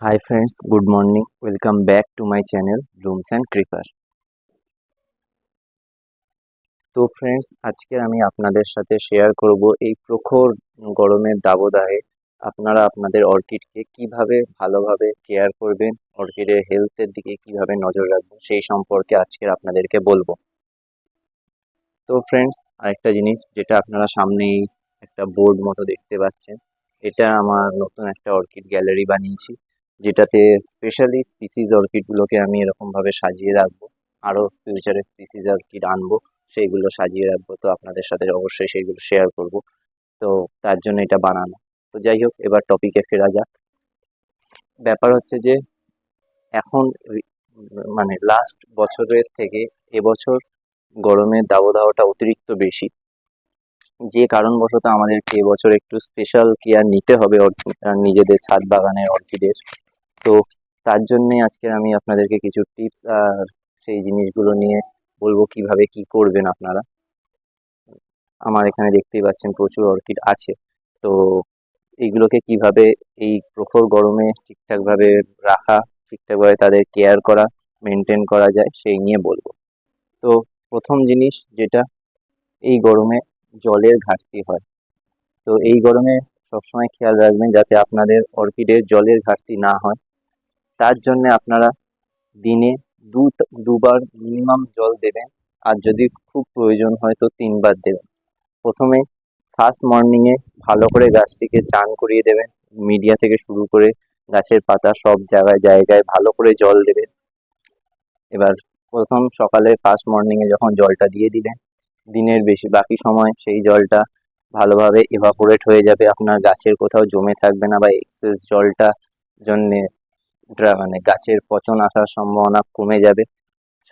Hi friends good morning welcome back to my channel Blooms and creeper তো friends আজকে আমি আপনাদের সাথে শেয়ার করব এই প্রখর গরমের দাবদাহে আপনারা আপনাদের অর্কিডকে কীভাবে ভালোভাবে কেয়ার করবেন, অর্কিডের হেলথের দিকে কীভাবে নজর রাখবেন, সেই সম্পর্কে আজকে আপনাদেরকে বলব। তো ফ্রেন্ডস আরেকটা জিনিস যেটা আপনারা সামনেই একটা বোর্ড মতো দেখতে পাচ্ছেন, এটা আমার নতুন একটা অর্কিড গ্যালারি বানিয়েছি। যেটাতে স্পেশালি স্পিসিস অর্কিডগুলোকে আমি এরকমভাবে সাজিয়ে রাখব। আরও ফিউচারে স্পিসিস অর্কিড আনব, সেইগুলো সাজিয়ে রাখব। তো আপনাদের সাথে অবশ্যই সেইগুলো শেয়ার করব। তো তার জন্য এটা বানানো। তো যাই হোক, এবার টপিকে ফেরা যাক। ব্যাপার হচ্ছে যে, এখন মানে লাস্ট বছরের থেকে এবছর গরমের দাবদাহটা অতিরিক্ত বেশি। যে কারণবশত আমাদেরকে এবছর একটু স্পেশাল কেয়ার নিতে হবে নিজেদের ছাদ বাগানের অর্কিডের। তো তার জন্যে আজকে আমি আপনাদেরকে কিছু টিপস আর সেই জিনিসগুলো নিয়ে বলব কীভাবে কি করবেন আপনারা। আমার এখানে দেখতেই পাচ্ছেন প্রচুর অর্কিড আছে। তো এইগুলোকে কীভাবে এই প্রখর গরমে ঠিকঠাকভাবে রাখা, ঠিকঠাকভাবে তাদের কেয়ার করা মেনটেন করা যায় সেই নিয়ে বলব। তো প্রথম জিনিস যেটা, এই গরমে জলের ঘাটতি হয়। তো এই গরমে সবসময় খেয়াল রাখবেন যাতে আপনাদের অর্কিডের জলের ঘাটতি না হয়। তার জন্য আপনারা দিনে দু দুবার মিনিমাম জল দেবেন। আর যদি খুব প্রয়োজন হয় তো তিনবার দেবেন। প্রথমে ফার্স্ট মর্নিংয়ে ভালো করে গাছটিকে চান করিয়ে দেবেন। মিডিয়া থেকে শুরু করে গাছের পাতা সব জায়গায় জায়গায় ভালো করে জল দেবেন। এবার প্রথম সকালে ফার্স্ট মর্নিংয়ে যখন জলটা দিয়ে দিলেন দিনের বেশি, বাকি সময় সেই জলটা ভালোভাবে এভাপোরেট হয়ে যাবে। আপনার গাছের কোথাও জমে থাকবে না বা এক্সেস জলটা জন্যে মানে গাছের পচন আসার সম্ভাবনা কমে যাবে।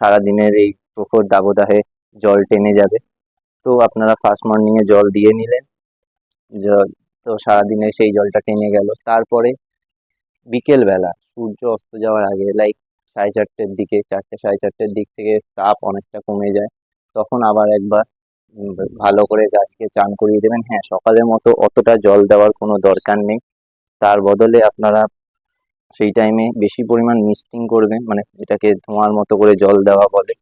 সারাদিনের এই প্রখর দাবদাহে জল টেনে যাবে। তো আপনারা ফার্স্ট মর্নিংয়ে জল দিয়ে নিলেন। জল, তো সারাদিনে সেই জলটা টেনে গেল। তারপরে বিকেলবেলা সূর্য অস্ত যাওয়ার আগে লাইক সাড়ে চারটের দিকে, চারটে, সাড়ে চারটের দিক থেকে তাপ অনেকটা কমে যায়। তখন আবার একবার ভালো করে গাছকে চান করিয়ে দেবেন। হ্যাঁ সকালের মতো অতটা জল দেওয়ার কোনো দরকার নেই। তার বদলে আপনারা সেই টাইমে বেশি পরিমাণ মিস্টিং করবেন মানে যেটাকে ধোঁয়ার মতো করে জল দেওয়া বলে,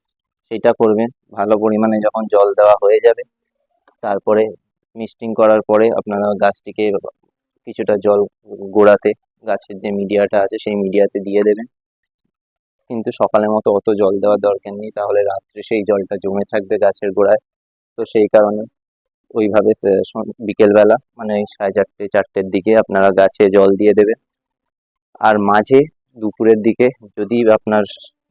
সেটা করবেন ভালো পরিমাণে যখন জল দেওয়া হয়ে যাবে, তারপরে মিস্টিং করার পরে আপনারা গাছটিকে কিছুটা জল গোড়াতে, গাছের যে মিডিয়াটা আছে সেই মিডিয়াতে দিয়ে দেবেন। কিন্তু সকালের মতো অত জল দেওয়ার দরকার নেই, তাহলে রাত্রে সেই জলটা জমে থাকবে গাছের গোড়ায়। তো সেই কারণে ওইভাবে বিকেলবেলা মানে সাড়ে চারটে, চারটের দিকে আপনারা গাছে জল দিয়ে দেবেন। আর মাঝে দুপুরের দিকে যদি আপনার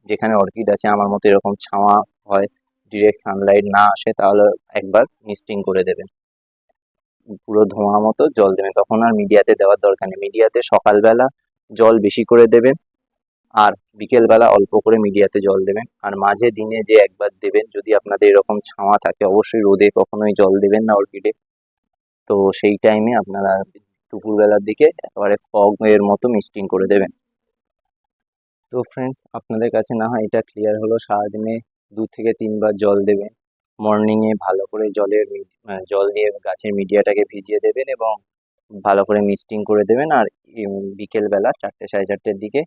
যেখানে অর্কিড আছে, আমার মতো এরকম ছাওয়া হয় ডিরেক্ট সানলাইট না আসে, তাহলে একবার মিস্টিং করে দেবেন। পুরো ধোঁয়া মতো জল দেবেন। তখন আর মিডিয়াতে দেওয়ার দরকার নেই। মিডিয়াতে সকালবেলা জল বেশি করে দেবেন আর বিকেলবেলা অল্প করে মিডিয়াতে জল দেবেন। আর মাঝে দিনে যে একবার দেবেন, যদি আপনাদের এরকম ছাওয়া থাকে, অবশ্যই রোদে কখনোই জল দেবেন না অর্কিডে। তো সেই টাইমে আপনারা দুপুরবেলার দিকে একেবারে ফগ এর মতো মিস্টিং করে দেবেন। তো ফ্রেন্ডস আপনাদের কাছে না হয় এটা ক্লিয়ার হলো? সারাদিনে দু থেকে তিনবার জল দেবেন। মর্নিংয়ে ভালো করে জলের মি- জল দিয়ে গাছের মিডিয়াটাকে ভিজিয়ে দেবেন এবং ভালো করে মিস্টিং করে দেবেন। আর বিকেলবেলা চারটে সাড়ে চারটের দিকে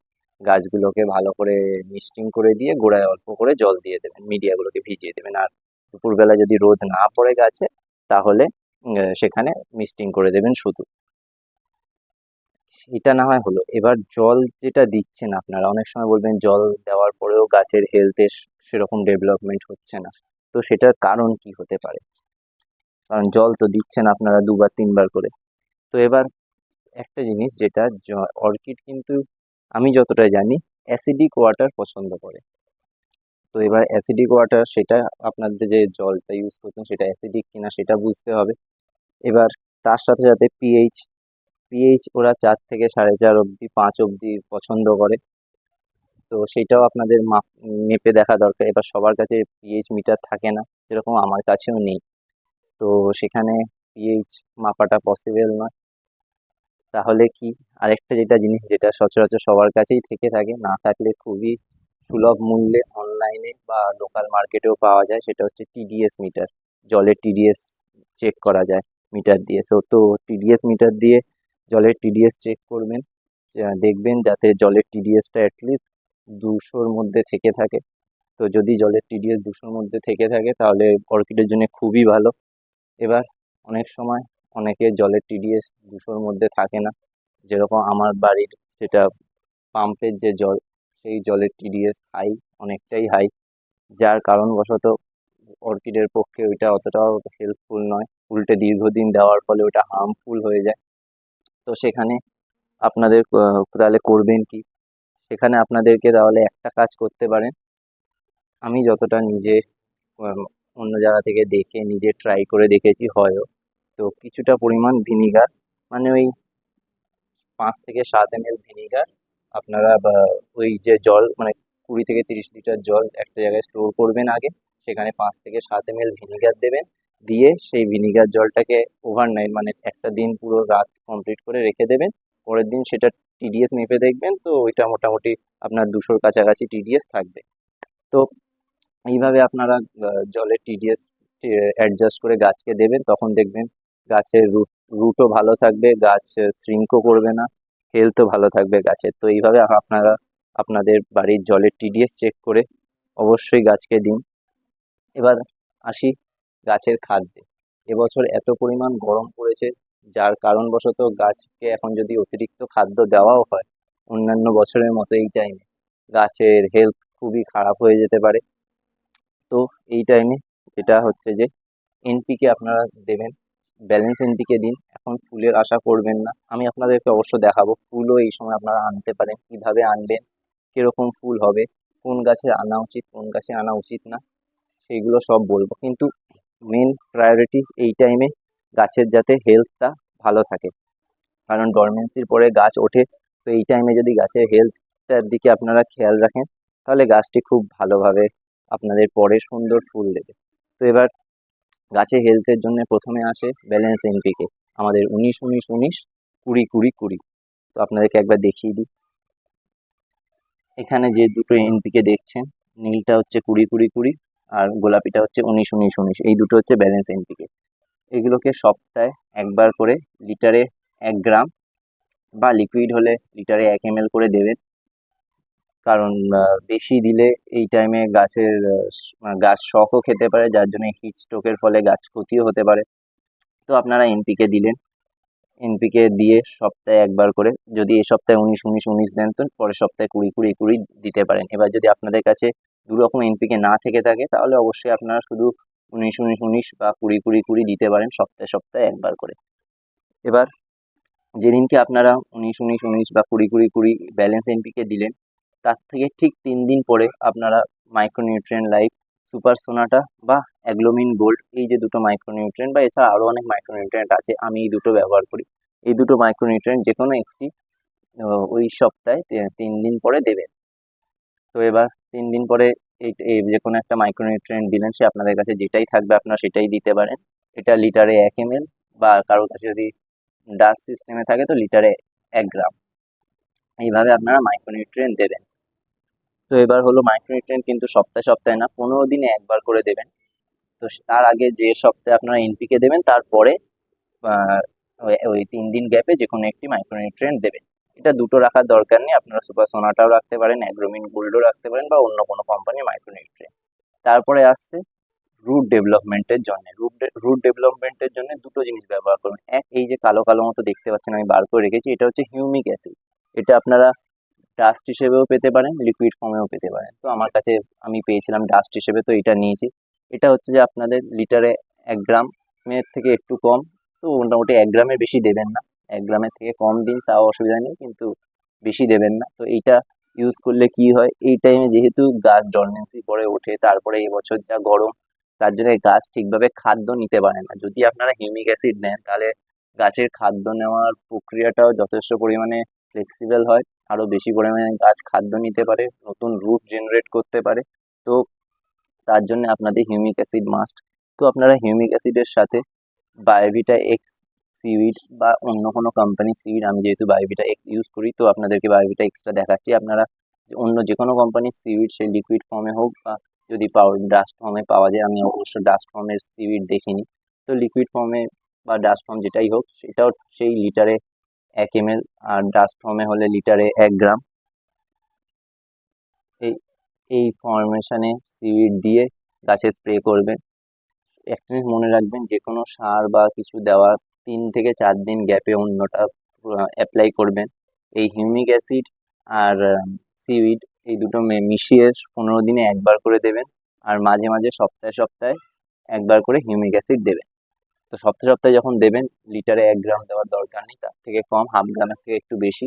গাছগুলোকে ভালো করে মিস্টিং করে দিয়ে গোড়ায় অল্প করে জল দিয়ে দেবেন মিডিয়াগুলোকে ভিজিয়ে দেবেন। আর দুপুরবেলা যদি রোদ না পড়ে গাছে, তাহলে সেখানে মিস্টিং করে দেবেন শুধু। এটা না হয় হলো। এবার জল যেটা দিচ্ছেন আপনারা, অনেক সময় বলবেন জল দেওয়ার পরেও গাছের হেলথের সেরকম ডেভেলপমেন্ট হচ্ছে না। তো সেটার কারণ কি হতে পারে? কারণ জল তো দিচ্ছেন আপনারা দুবার, তিনবার করে। তো এবার একটা জিনিস যেটা অর্কিড কিন্তু আমি যতটা জানি অ্যাসিডিক ওয়াটার পছন্দ করে। তো এবার অ্যাসিডিক ওয়াটার সেটা আপনাদের যে জলটা ইউজ করছেন সেটা অ্যাসিডিক কিনা সেটা বুঝতে হবে। এবার তার সাথে সাথে পিএইচ পিএইচ ওরা চার থেকে সাড়ে চার অবধি, পাঁচ অবধি পছন্দ করে। তো সেটাও আপনাদের মাপ মেপে দেখা দরকার। এবার সবার কাছে পিএইচ মিটার থাকে না যেরকম আমার কাছেও নেই। তো সেখানে পিএইচ মাপাটা পসিবল নয়। তাহলে কি? আরেকটা যেটা জিনিস যেটা সচরাচর সবার কাছেই থেকে থাকে, না থাকলে খুবই সুলভ মূল্যে অনলাইনে বা লোকাল মার্কেটেও পাওয়া যায়, সেটা হচ্ছে টিডিএস মিটার জলের টিডিএস চেক করা যায় মিটার দিয়ে। সো তো টিডিএস মিটার দিয়ে জলের টিডিএস চেক করবেন। দেখবেন যাতে জলের টিডিএসটা অ্যাটলিস্ট দুশোর মধ্যে থেকে থাকে। তো যদি জলের টিডিএস দুশোর মধ্যে থেকে থাকে, তাহলে অর্কিডের জন্য খুবই ভালো। এবার অনেক সময় অনেকে জলের টিডিএস দুশোর মধ্যে থাকে না। যেরকম আমার বাড়ির যেটা পাম্পের যে জল, সেই জলের টিডিএস হাই অনেকটাই হাই যার কারণবশত অর্কিডের পক্ষে ওইটা অতটাও হেল্পফুল নয়। উল্টে দীর্ঘদিন দেওয়ার ফলে ওটা হার্মফুল হয়ে যায়। তো সেখানে আপনাদের তাহলে করবেন কি? সেখানে আপনাদেরকে তাহলে একটা কাজ করতে পারেন। আমি যতটা নিজে অন্য জায়গা থেকে দেখে নিজে ট্রাই করে দেখেছি হয়ও। তো কিছুটা পরিমাণ ভিনিগার মানে ওই পাঁচ থেকে সাত এম ভিনিগার আপনারা ওই যে জল মানে কুড়ি থেকে তিরিশ লিটার জল একটা জায়গায় স্টোর করবেন আগে। সেখানে পাঁচ থেকে সাত এম ভিনিগার দেবেন। দিয়ে সেই ভিনিগার জলটাকে ওভারনাইট মানে একটা দিন পুরো রাত কমপ্লিট করে রেখে দেবেন। পরের দিন সেটা টিডিএস মেপে দেখবেন, তো ওইটা মোটামুটি আপনার দুশোর কাছাকাছি টিডিএস থাকবে। তো এইভাবে আপনারা জলের টিডিএস অ্যাডজাস্ট করে গাছকে দেবেন, তখন দেখবেন গাছের রুট রুটও ভালো থাকবে, গাছ শ্রিঙ্কও করবে না হেলথও ভালো থাকবে গাছের। তো এইভাবে আপনারা আপনাদের বাড়ির জলের টিডিএস চেক করে অবশ্যই গাছকে দিন। এবার আসি গাছের খাদ্যে। এবছর এত পরিমাণ গরম পড়েছে, যার কারণবশত গাছকে এখন যদি অতিরিক্ত খাদ্য দেওয়াও হয়, অন্যান্য বছরের মতো এই টাইমে গাছের হেলথ খুবই খারাপ হয়ে যেতে পারে। তো এই টাইমে যেটা হচ্ছে যে এনপিকে আপনারা দেবেন ব্যালেন্স এনপিকে দিন। এখন ফুলের আশা করবেন না। আমি আপনাদেরকে অবশ্য দেখাবো, ফুলও এই সময় আপনারা আনতে পারেন, কীভাবে আনবেন, কীরকম ফুল হবে, কোন গাছে আনা উচিত, কোন গাছে আনা উচিত না, সেইগুলো সব বলব। কিন্তু মেন প্রায়োরিটি এই টাইমে গাছের যাতে হেলথটা ভালো থাকে। কারণ ডরমেন্সির পরে গাছ ওঠে, তো এই টাইমে যদি গাছের হেলথটার দিকে আপনারা খেয়াল রাখেন, তাহলে গাছটি খুব ভালোভাবে আপনাদের পরে সুন্দর ফুল দেবে। তো এবার গাছের হেলথের জন্য প্রথমে আসে ব্যালেন্স এনপিকে আমাদের উনিশ উনিশ উনিশ, কুড়ি কুড়ি কুড়ি। তো আপনাদেরকে একবার দেখিয়ে দিই। এখানে যে দুটো এনপিকে দেখছেন, নীলটা হচ্ছে কুড়ি কুড়ি কুড়ি। আর গোলাপিটা হচ্ছে উনিশ উনিশ উনিশ। এই দুটো হচ্ছে ব্যালেন্স এনপিকে এগুলোকে সপ্তাহে একবার করে লিটারে এক গ্রাম বা লিকুইড হলে লিটারে এক এম করে দেবেন। কারণ বেশি দিলে এই টাইমে গাছের গাছ শখও খেতে পারে, যার জন্য হিট স্ট্রোকের ফলে গাছ ক্ষতিও হতে পারে। তো আপনারা এনপিকে দিলেন। এনপিকে দিয়ে সপ্তাহে একবার করে যদি এ সপ্তাহে উনিশ উনিশ উনিশ দেন, তো পরের সপ্তাহে কুড়ি কুড়ি কুড়ি দিতে পারেন। এবার যদি আপনাদের কাছে দু রকম এনপিকে না থেকে থাকে, তাহলে অবশ্যই আপনারা শুধু উনিশ উনিশ উনিশ বা কুড়ি কুড়ি কুড়ি দিতে পারেন সপ্তাহে সপ্তাহে একবার করে। এবার যেদিনকে আপনারা উনিশ উনিশ উনিশ বা কুড়ি কুড়ি কুড়ি ব্যালেন্স এনপিকে দিলেন, তার থেকে ঠিক তিন দিন পরে আপনারা মাইক্রোনিউট্রিয়েন্ট লাইক সুপার সোনাটা বা অ্যাগ্লোমিন গোল্ড এই যে দুটো মাইক্রোনিউট্রিয়েন্ট বা এছাড়া আরও অনেক মাইক্রোনিউট্রিয়েন্ট আছে, আমি এই দুটো ব্যবহার করি। এই দুটো মাইক্রোনিউট্রিয়েন্ট যে কোনো একটি ওই সপ্তাহে তিন দিন পরে দেবেন। তো এবার তিন দিন পরে এই যে কোনো একটা মাইক্রোনিউট্রিয়েন্ট দিলেন, সে আপনাদের কাছে যেটাই থাকবে আপনারা সেটাই দিতে পারেন। এটা লিটারে এক এম বা কারোর কাছে যদি ডাস্ট সিস্টেমে থাকে তো লিটারে এক গ্রাম। এইভাবে আপনারা মাইক্রোনিউট্রিয়েন্ট দেবেন। তো এবার হলো মাইক্রোনিউট্রিয়েন্ট কিন্তু সপ্তাহে সপ্তাহে না, পনেরো দিনে একবার করে দেবেন। তো তার আগে যে সপ্তাহে আপনারা এনপিকে দেবেন, তারপরে ওই ওই তিন দিন গ্যাপে যে কোনো একটি মাইক্রোনিউট্রিয়েন্ট দেবেন। এটা দুটো রাখার দরকার নেই। আপনারা সুপার সোনাটাও রাখতে পারেন অ্যাগ্রোমিন গোল্ডও রাখতে পারেন বা অন্য কোনো কোম্পানির মাইক্রোনিউট্রিয়েন্ট তারপরে আসছে রুট ডেভেলপমেন্টের জন্য। রুট রুট ডেভেলপমেন্টের জন্য দুটো জিনিস ব্যবহার করুন। এক, এই যে কালো কালো মতো দেখতে পাচ্ছেন, আমি বার করে রেখেছি, এটা হচ্ছে হিউমিক অ্যাসিড এটা আপনারা ডাস্ট হিসেবেও পেতে পারেন লিকুইড ফর্মেও পেতে পারেন। তো আমার কাছে আমি পেয়েছিলাম ডাস্ট হিসেবে, তো এটা নিয়েছি। এটা হচ্ছে যে আপনাদের লিটারে এক গ্রামের থেকে একটু কম। তো মোটামুটি এক গ্রামের বেশি দেবেন না। এক গ্রামের থেকে কম দিন তাও অসুবিধা নেই, কিন্তু বেশি দেবেন না। তো এইটা ইউজ করলে কি হয়? এই টাইমে যেহেতু গাছ ডরমেন্সি পরে ওঠে, তারপরে এবছর যা গরম, তার জন্য গাছ ঠিকভাবে খাদ্য নিতে পারে না। যদি আপনারা হিউমিক অ্যাসিড নেন, তাহলে গাছের খাদ্য নেওয়ার প্রক্রিয়াটাও যথেষ্ট পরিমাণে ফ্লেক্সিবল হয়, আরও বেশি পরিমাণে গাছ খাদ্য নিতে পারে, নতুন রুট জেনারেট করতে পারে। তো তার জন্য আপনাদের হিউমিক অ্যাসিড মাস্ট তো আপনারা হিউমিক অ্যাসিডের সাথে বায়োভিটা এক্স সিউইড বা অন্য কোনো কোম্পানির সিউইড আমি যেহেতু বায়োভিটা ইউজ করি, তো আপনাদেরকে বায়োভিটা এক্সটা দেখাচ্ছি। আপনারা অন্য যে কোনো কোম্পানির সিউইড সে লিকুইড ফর্মে হোক বা যদি পাওয়ার ডাস্ট ফর্মে পাওয়া যায়, আমি অবশ্য ডাস্ট ফর্মের সিউইড দেখিনি। তো লিকুইড ফর্মে বা ডাস্ট ফর্ম যেটাই হোক, সেটাও সেই লিটারে এক এম আর ডাস্ট ফর্মে হলে লিটারে এক গ্রাম। এই এই ফরমেশনে সিড দিয়ে গাছে স্প্রে করবেন। এক মনে রাখবেন যে কোনো সার বা কিছু দেওয়ার তিন থেকে চার দিন গ্যাপে অন্যটা অ্যাপ্লাই করবেন। এই হিউমিক অ্যাসিড আর সিউইড এই দুটো মিশিয়ে পনেরো দিনে একবার করে দেবেন। আর মাঝে মাঝে সপ্তাহে সপ্তাহে একবার করে হিউমিক অ্যাসিড দেবেন। তো সপ্তাহে সপ্তাহে যখন দেবেন, লিটারে এক গ্রাম দেওয়ার দরকার নেই, তার থেকে কম, হাফ গ্রামের থেকে একটু বেশি।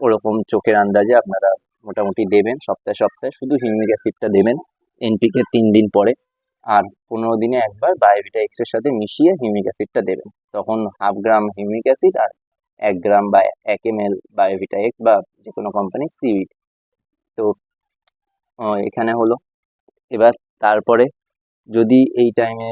ওরকম চোখের আন্দাজে আপনারা মোটামুটি দেবেন, সপ্তাহে সপ্তাহে শুধু হিউমিক অ্যাসিডটা দেবেন। এনপিকে তিন দিন পরে। আর পনেরো দিনে একবার বায়োভিটা এক্সের সাথে মিশিয়ে হিউমিক অ্যাসিডটা দেবেন। তখন হাফ গ্রাম হিউমিক অ্যাসিড আর এক গ্রাম বা এক এম এল বায়োভিটা এক্স বা যে কোনো কোম্পানির সিউইড তো এখানে হলো। এবার তারপরে যদি এই টাইমে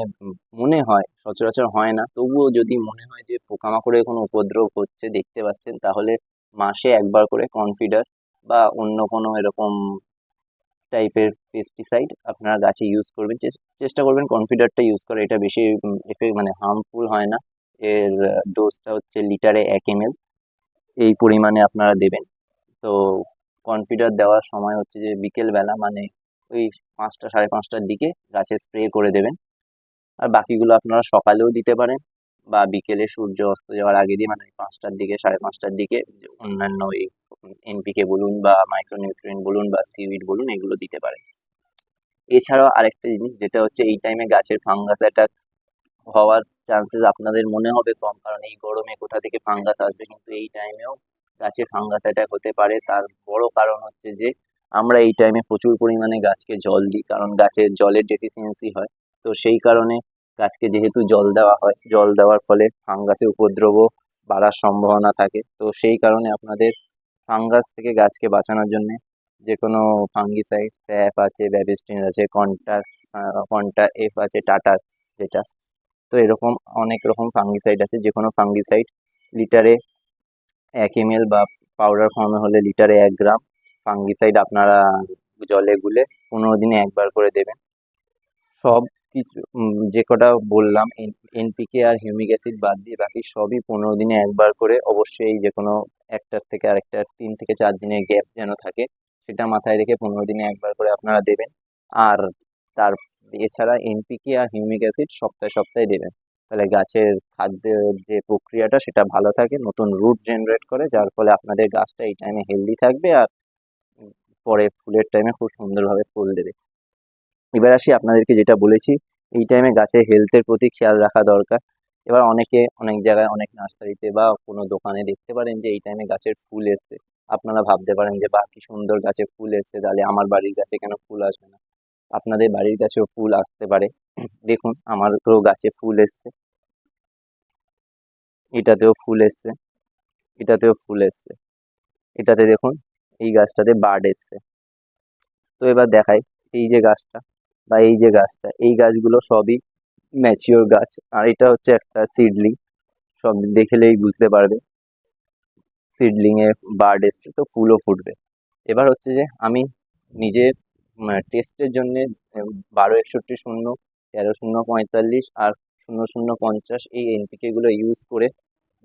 মনে হয়, সচরাচর হয় না, তবুও যদি মনে হয় যে পোকামাকড়ের কোনো উপদ্রব হচ্ছে, দেখতে পাচ্ছেন, তাহলে মাসে একবার করে কনফিডার বা অন্য কোনো এরকম টাইপের পেস্টিসাইড আপনারা গাছে ইউজ করবেন। চেষ্টা করবেন কনফিডারটা ইউজ করে এটা বেশি এফেক্ট মানে হার্মফুল হয় না। এর ডোজটা হচ্ছে লিটারে এক এম এই পরিমাণে আপনারা দেবেন। তো কনফিডার দেওয়ার সময় হচ্ছে যে বিকেলবেলা মানে ওই পাঁচটা, সাড়ে পাঁচটার দিকে গাছে স্প্রে করে দেবেন। আর বাকিগুলো আপনারা সকালেও দিতে পারেন। বা বিকেলে সূর্য অস্ত যাওয়ার আগে দিয়ে মানে পাঁচটার দিকে, সাড়ে পাঁচটার দিকে অন্যান্য এই এনপিকে বলুন বা মাইক্রোনিউট্রিয়েন্ট বলুন বা সিউইড বলুন এগুলো দিতে পারে এছাড়াও আরেকটা জিনিস যেটা হচ্ছে এই টাইমে গাছের ফাঙ্গাস অ্যাটাক হওয়ার চান্সেস আপনাদের মনে হবে কম কারণ এই গরমে কোথা থেকে ফাঙ্গাস আসবে কিন্তু এই টাইমেও গাছে ফাঙ্গাস অ্যাটাক হতে পারে। তার বড় কারণ হচ্ছে যে আমরা এই টাইমে প্রচুর পরিমাণে গাছকে জল দিই কারণ গাছের জলের ডেফিসিয়েন্সি হয়। তো সেই কারণে গাছকে যেহেতু জল দেওয়া হয়, জল দেওয়ার ফলে ফাঙ্গাসের উপদ্রবও বাড়ার সম্ভাবনা থাকে। তো সেই কারণে আপনাদের ফাঙ্গাস থেকে গাছকে বাঁচানোর জন্যে যে কোনো ফাঙ্গিসাইড, স্যাপ আছে, ব্যাবিস্টিন আছে কন্টার কন্টা এফ আছে, টাটার যেটা। তো এরকম অনেক রকম ফাঙ্গিসাইড আছে। যে কোনো ফাঙ্গিসাইড লিটারে এক এম বা পাউডার ফর্মে হলে লিটারে এক গ্রাম। ফাঙ্গিসাইড আপনারা জলে গুলে পনেরো দিনে একবার করে দেবেন। সব কিছু যে কটা বললাম এনপিকে আর হিউমিক অ্যাসিড বাদ দিয়ে বাকি সবই পনেরো দিনে একবার করে অবশ্যই যে কোনো একটার থেকে আরেকটা, তিন থেকে চার দিনের গ্যাপ যেন থাকে, সেটা মাথায় রেখে পনেরো দিনে একবার করে আপনারা দেবেন। আর তার, এছাড়া এনপিকে আর হিউমিক অ্যাসিড সপ্তাহে সপ্তাহে দেবেন। তাহলে গাছের খাদ্যের যে প্রক্রিয়াটা, সেটা ভালো থাকে, নতুন রুট জেনারেট করে, যার ফলে আপনাদের গাছটা এই টাইমে হেলদি থাকবে আর পরে ফুলের টাইমে খুব সুন্দরভাবে ফুল দেবে। এবার আসি আপনাদেরকে যেটা বলেছি, এই টাইমে গাছের হেলথের প্রতি খেয়াল রাখা দরকার। এবার অনেকে অনেক জায়গায় অনেক নার্সারিতে বা কোনো দোকানে দেখতে পারেন যে, এই টাইমে গাছের ফুল এসছে। আপনারা ভাবতে পারেন যে, বাহ, কি সুন্দর গাছে ফুল এসছে, তাহলে আমার বাড়ির গাছে কেন ফুল আসবে না? আপনাদের বাড়ির গাছেও ফুল আসতে পারে। দেখুন, আমারও গাছে ফুল এসছে। এটাতেও ফুল এসছে। এটাতেও ফুল এসছে। এটাতে দেখুন, এই গাছটাতে বার্ড এসছে। তো এবার দেখাই, এই যে গাছটা। বা এই যে গাছটা, এই গাছগুলো সবই ম্যাচিওর গাছ। আর এটা হচ্ছে একটা সিডলিং সব দেখলেই বুঝতে পারবে। সিডলিং এ বার্ড এসছে তো ফুলও ফুটবে। এবার হচ্ছে যে আমি নিজে টেস্টের জন্য বারো একষট্টি শূন্য, তেরো শূন্য পঁয়তাল্লিশ আর শূন্য শূন্য পঞ্চাশ এই এনপিকেগুলো ইউজ করে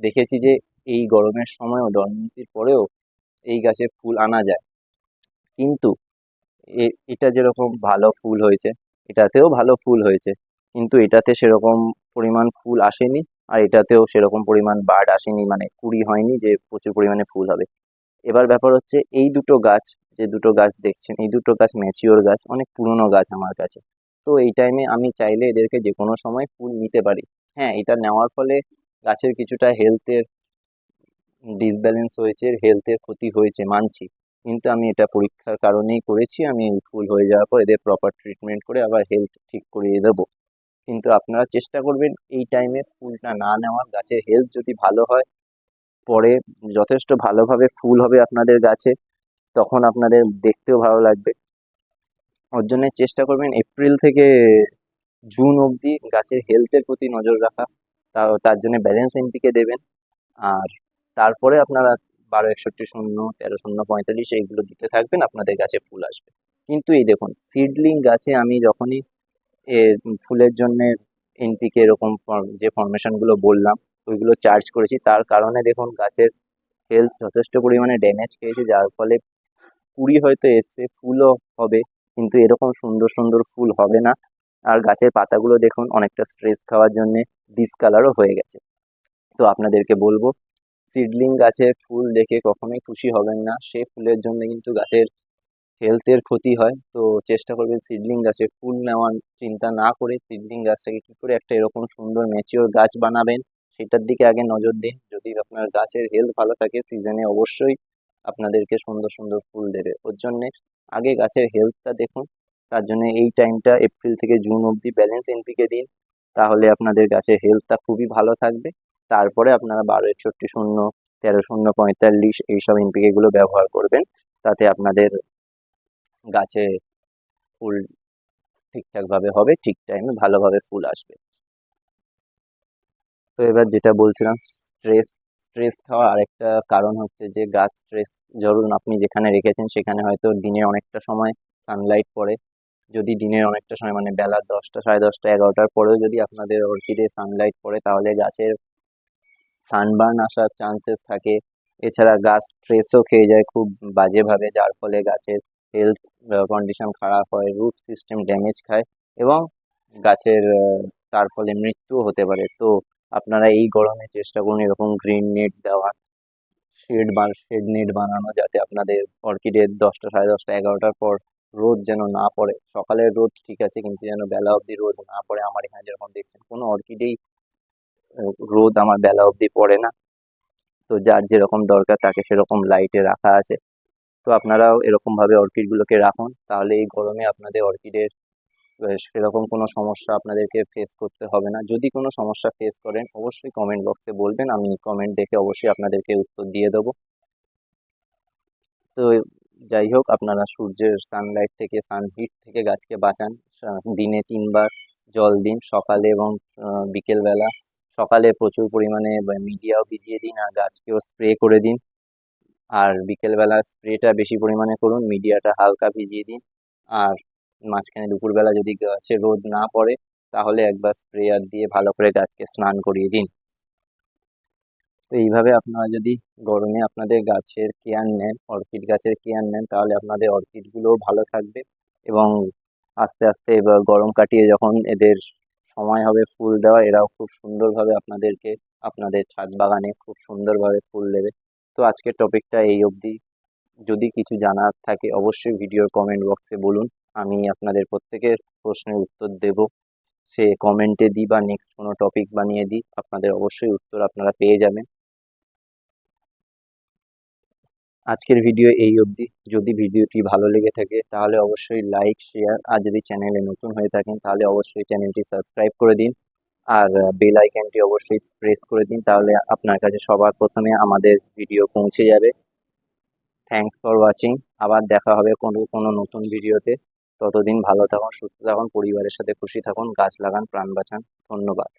দেখেছি যে এই গরমের সময়ও ডরমেন্সির পরেও এই গাছে ফুল আনা যায়। কিন্তু এটা যেরকম ভালো ফুল হয়েছে, এটাতেও ভালো ফুল হয়েছে। কিন্তু এটাতে সেরকম পরিমাণ ফুল আসেনি, আর এটাতেও সেরকম পরিমাণ বার্ড আসেনি মানে কুড়ি হয়নি যে প্রচুর পরিমাণে ফুল হবে। এবার ব্যাপার হচ্ছে এই দুটো গাছ, যে দুটো গাছ দেখছেন, এই দুটো গাছ ম্যাচিওর গাছ, অনেক পুরনো গাছ আমার কাছে। তো এই টাইমে আমি চাইলে এদেরকে যে কোনো সময় ফুল নিতে পারি। হ্যাঁ এটা নেওয়ার ফলে গাছের কিছুটা হেলথের ডিসব্যালেন্স হয়েছে হেলথের ক্ষতি হয়েছে, মানছি। কিন্তু আমি এটা পরীক্ষার কারণেই করেছি। আমি ফুল হয়ে যাওয়ার পর এদের প্রপার ট্রিটমেন্ট করে আবার হেলথ ঠিক করিয়ে দেবো। কিন্তু আপনারা চেষ্টা করবেন এই টাইমে ফুলটা না নেওয়ার। গাছের হেলথ যদি ভালো হয়, পরে যথেষ্ট ভালোভাবে ফুল হবে আপনাদের গাছে, তখন আপনাদের দেখতেও ভালো লাগবে। ওর জন্য চেষ্টা করবেন এপ্রিল থেকে জুন অবধি গাছের হেলথের প্রতি নজর রাখা। তার জন্য ব্যালেন্স এনপিকে দেবেন। আর তারপরে আপনারা বারো, একষট্টি, শূন্য, তেরো, শূন্য, পঁয়তাল্লিশ এইগুলো দিতে থাকবেন, আপনাদের গাছে ফুল আসবে। কিন্তু এই দেখুন সিডলিং গাছে আমি যখনই ফুলের জন্য এনপিকে এরকম ফর্ম যে ফরমেশনগুলো বললাম, ওইগুলো চার্জ করেছি, তার কারণে দেখুন গাছের হেলথ যথেষ্ট পরিমাণে ড্যামেজ খেয়েছে, যার ফলে কুড়ি হয়তো এসছে, ফুলও হবে, কিন্তু এরকম সুন্দর সুন্দর ফুল হবে না। আর গাছের পাতাগুলো দেখুন, অনেকটা স্ট্রেস খাওয়ার জন্যে ডিসকালারও হয়ে গেছে। তো আপনাদেরকে বলব সিডলিং গাছের ফুল দেখে কখনোই খুশি হবেন না। সে ফুলের জন্য কিন্তু গাছের হেলথের ক্ষতি হয়। তো চেষ্টা করবেন সিডলিং গাছে ফুল নেওয়ার। চিন্তা না করে সিডলিং গাছটাকে কী করে একটা এরকম সুন্দর ম্যাচিওর গাছ বানাবেন, সেটার দিকে আগে নজর দিন। যদি আপনার গাছের হেলথ ভালো থাকে সিজনে অবশ্যই আপনাদেরকে সুন্দর সুন্দর ফুল দেবে। ওর জন্যে আগে গাছের হেলথটা দেখুন। তার জন্য এই টাইমটা এপ্রিল থেকে জুন অবধি ব্যালেন্স এনপিকে দিন। তাহলে আপনাদের গাছের হেলথটা খুবই ভালো থাকবে। তারপরে আপনারা বারো একষট্টি শূন্য, তেরো শূন্য, পঁয়তাল্লিশ এইসব এনপিকেগুলো ব্যবহার করবেন। তাতে আপনাদের গাছে ফুল ঠিকঠাকভাবে হবে, ঠিক টাইমে ভালোভাবে ফুল আসবে। তো এবার যেটা বলছিলাম স্ট্রেস স্ট্রেস খাওয়া আরেকটা কারণ হচ্ছে যে, গাছ স্ট্রেস ধরুন আপনি যেখানে রেখেছেন সেখানে হয়তো দিনে অনেকটা সময় সানলাইট পড়ে। যদি দিনের অনেকটা সময় মানে বেলা দশটা, সাড়ে দশটা, এগারোটার পরেও যদি আপনাদের অর্কিডে সানলাইট পড়ে, তাহলে গাছের সানবার্ন আসার চান্সেস থাকে। এছাড়া গাছ স্ট্রেসও খেয়ে যায় খুব বাজেভাবে, যার ফলে গাছের হেলথ কন্ডিশন খারাপ হয় রুট সিস্টেম ড্যামেজ খায় এবং গাছের তার ফলে মৃত্যুও হতে পারে। তো আপনারা এই গরমে চেষ্টা করুন এরকম গ্রিন নেট দেওয়ার শেড বা শেড নেট বানানো যাতে আপনাদের অর্কিডের দশটা সাড়ে দশটা এগারোটার পর রোদ যেন না পড়ে। সকালের রোদ ঠিক আছে, কিন্তু যেন বেলা অবধি রোদ না পড়ে। আমার এখানে যেরকম দেখছেন, কোনো অর্কিডেই রোদ আমার বেলা অবধি পড়ে না। তো যার যেরকম দরকার তাকে সেরকম লাইটে রাখা আছে। তো আপনারাও এরকমভাবে অর্কিডগুলোকে রাখুন। তাহলে এই গরমে আপনাদের অর্কিডের সেরকম কোনো সমস্যা আপনাদেরকে ফেস করতে হবে না। যদি কোনো সমস্যা ফেস করেন, অবশ্যই কমেন্ট বক্সে বলবেন। আমি কমেন্ট দেখে অবশ্যই আপনাদেরকে উত্তর দিয়ে দেবো। তো যাই হোক, আপনারা সূর্যের সানলাইট থেকে সানহিট থেকে গাছকে বাঁচান। দিনে তিনবার জল দিন। সকালে এবং বিকেলবেলা। সকালে প্রচুর পরিমাণে মিডিয়াও ভিজিয়ে দিন, আর গাছকেও স্প্রে করে দিন। আর বিকেলবেলা স্প্রেটা বেশি পরিমাণে করুন মিডিয়াটা হালকা ভিজিয়ে দিন। আর মাঝখানে দুপুরবেলা যদি গাছে রোদ না পড়ে, তাহলে একবার স্প্রেয়ার দিয়ে ভালো করে গাছকে স্নান করিয়ে দিন। তো এইভাবে আপনারা যদি গরমে আপনাদের গাছের কেয়ার নেন, অর্কিড গাছের কেয়ার নেন, তাহলে আপনাদের অর্কিডগুলোও ভালো থাকবে। এবং আস্তে আস্তে গরম কাটিয়ে যখন এদের সময় হবে ফুল দেওয়া, এরাও খুব সুন্দরভাবে আপনাদেরকে আপনাদের ছাদ বাগানে খুব সুন্দরভাবে ফুল দেবে। তো আজকের টপিকটা এই অবধি। যদি কিছু জানার থাকে অবশ্যই ভিডিওর কমেন্ট বক্সে বলুন। আমি আপনাদের প্রত্যেকের প্রশ্নের উত্তর দেব। সে কমেন্টে দিই বা নেক্সট কোনো টপিক বানিয়ে দিই আপনাদের অবশ্যই উত্তর আপনারা পেয়ে যাবেন। আজকের ভিডিও এই অবধি। যদি ভিডিওটি ভালো লেগে থাকে, তাহলে অবশ্যই লাইক শেয়ার আর যদি চ্যানেলে নতুন হয়ে থাকেন, তাহলে অবশ্যই চ্যানেলটি সাবস্ক্রাইব করে দিন। আর বেল আইকনটি অবশ্যই প্রেস করে দিন, তাহলে আপনার কাছে সবার প্রথমে আমাদের ভিডিও পৌঁছে যাবে। থ্যাঙ্কস ফর ওয়াচিং আবার দেখা হবে কোনো কোনো নতুন ভিডিওতে ততদিন ভালো থাকুন, সুস্থ থাকুন, পরিবারের সাথে খুশি থাকুন, গাছ লাগান, প্রাণ বাঁচান। ধন্যবাদ।